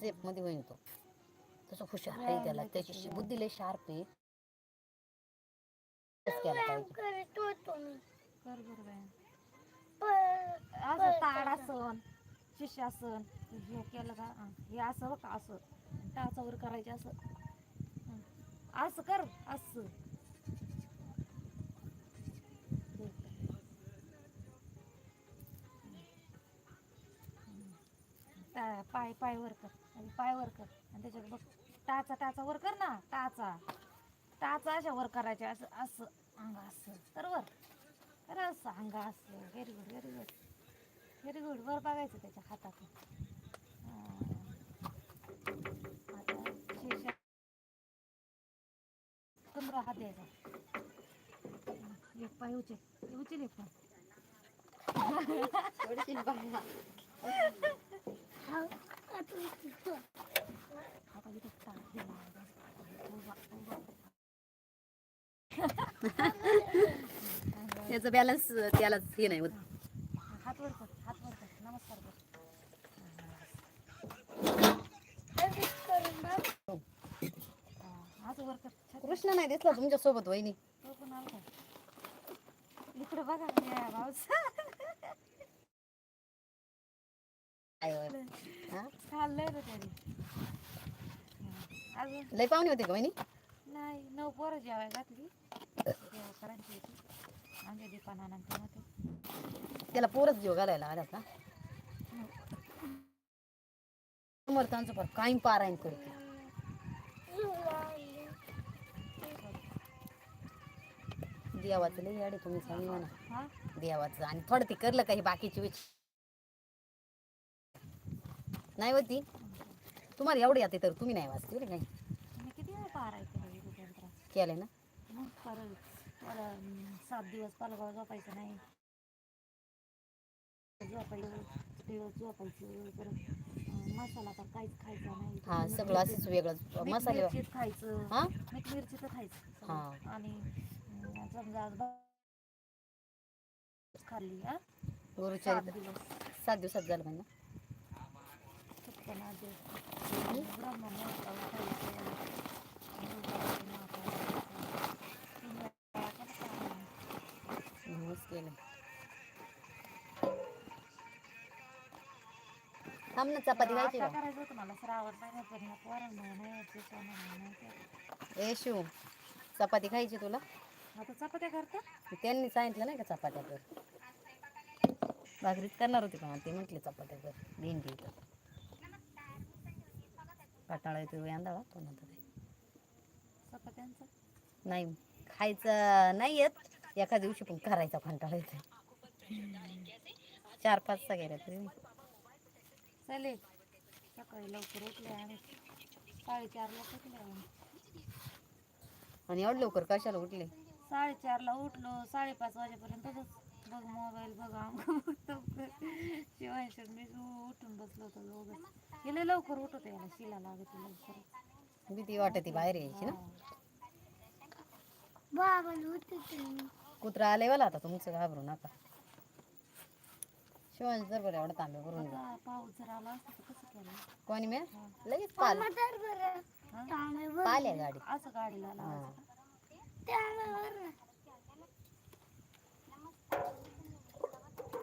सेफमध्ये होईल तो. तसं हुशार आहे त्याला. त्याची श- बुद्धी लय शार्प आहे. असं ताड असन शिष्य असन हे केलं का? हं, असं बघ असं? टाचावर करायचे असं. असं कर असं. ता- पाय पाय वर कर. आणि पाय वर कर. आणि त्याच्यात बघ टाचा टाचा वर कर ना टाचा. टाचा अशा वर करायचे असं असं. अंग असं. तर वर. तर असं अंग असं. Very good very good very good वर बघायचं त्याच्या हातात आता शेषा पंधरा हात द्यायचा. एक पाय उचल. उचल एक पाय. त्याचं बॅलन्स त्यालाच हे नाही होत. हात हात कृष्ण नाही दिसला तुमच्यासोबत वहिनी. इकडे बघा या भाऊस काय होय. हा? खाल्लंय रे त्याने. अजून? लय पाहुणे होते का वहिनी? नाही नऊ पोरं जेवाय घातली. होती आमच्या त्याला पोरच जीव घालायला आल्यात ना समर्थांचं पण कायम पारायण करते. देवाचं लय याडे तुम्ही सांगा ना. हा? देवाचं. आणि थोडं ते करलं काही बाकीची विच नाही होती. तुम्हाला एवढी येते तर तुम्ही नाही वाचते बरं काही मी किती वेळ केलं ना? मग परत मला अं, सात दिवस पालगाव झोपायचं नाही. झोपायचं परत मसाला तर काहीच खायचा नाही. हा सगळं असंच वेगळं मसाले खायचं. हा? मीठ मिरचीचं खायचं. हा. आणि समजा आज खाल्ली हा? सात दिवसात झालं म्हणजे केलं थांब ना चपाती खायची का करायचं होतं मला श्रावण महिन्यात पण ह्या पोरांमुळे नाही यायचं, सोनामुळे नाही केलं. ए शिव चपाती खायची तुला? आता चपात्या करता. त्यांनी सांगितलं नाही का चपात्या कर? भाकरीच करणार होती पण ते म्हटले चपात्या कर भेंडी कर. कटाळा येतो यांदा पण आता ते. चपात्यांचं नाही खायचं नाही येत. एका दिवशी पण करायचा कंटाळा येतो चार पाच सगळ्या तरी चालेल सकाळी लवकर उठले आणि साडेचारला उठले. आणि एवढं लवकर कशाला उठले? साडेचारला उठलो. साडेपाच वाजेपर्यंत बघ मोबाईल बघ शिवाय मी उठून बसलो होतो दोघं गेले लवकर उठवतो याला शिला लागत लवकर. भीती वाटते बाहेर यायची ना. कुत्रा आले वाला आता तुमचं घाबरू नका. शिवांश जर बरं एवढा तांबे भरून घ्या आता पाऊस जर आला असता तर कसं केलं? कोणी मी लगेच पाल. मटर बरं? तांबे पाल्या गाडी असं गाडीला लावायचं का? तांबे बरं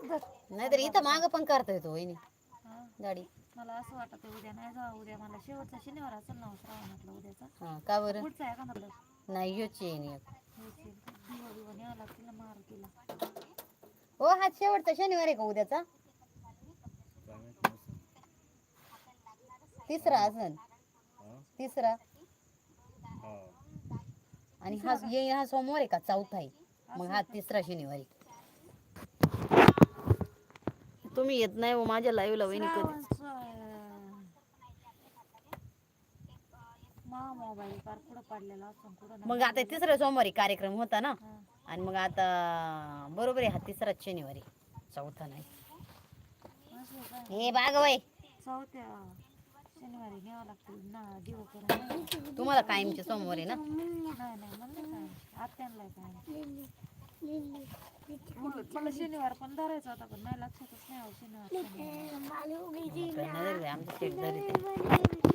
धर. नाहीतर इथं माग पण करता येतो वहिनी. हा. गाडी. मला असं वाटत उद्या नाही जा उद्या मला शेवटचा शनिवार असेल ना श्रावणातला उद्याचा. हा का बरं? पुढचा आहे का म्हटलं? नाही योच येईन एक. दिवा बिवा न्यावं लागतील ना मारुतीला हो हा शेवटचा शनिवार आहे का उद्याचा? तिसरा असन तिसरा. आणि हा ये हा सोमवार आहे का? चौथा आहे. मग हा तिसरा शनिवारी तुम्ही येत नाही हो माझ्या लाईव्हला वहिनी कधी? मा मोबाईल फार पुढं पडलेला असतो कुठं मग आता तिसरा सोमवारी कार्यक्रम होता ना. आणि मग आता बरोबर आहे हा तिसराच शनिवारी चौथा नाही? हे बाग वय. चौथ्या शनिवारी ना करून तुम्हाला कायमचे सोमवार ना? नाही नाही म्हणलं काय आत्यांना काय लिहिली. मला शनिवार पण धरायचा होता पण नाही लक्षातच नाही आलं शनिवार आमचं शेट धरीत.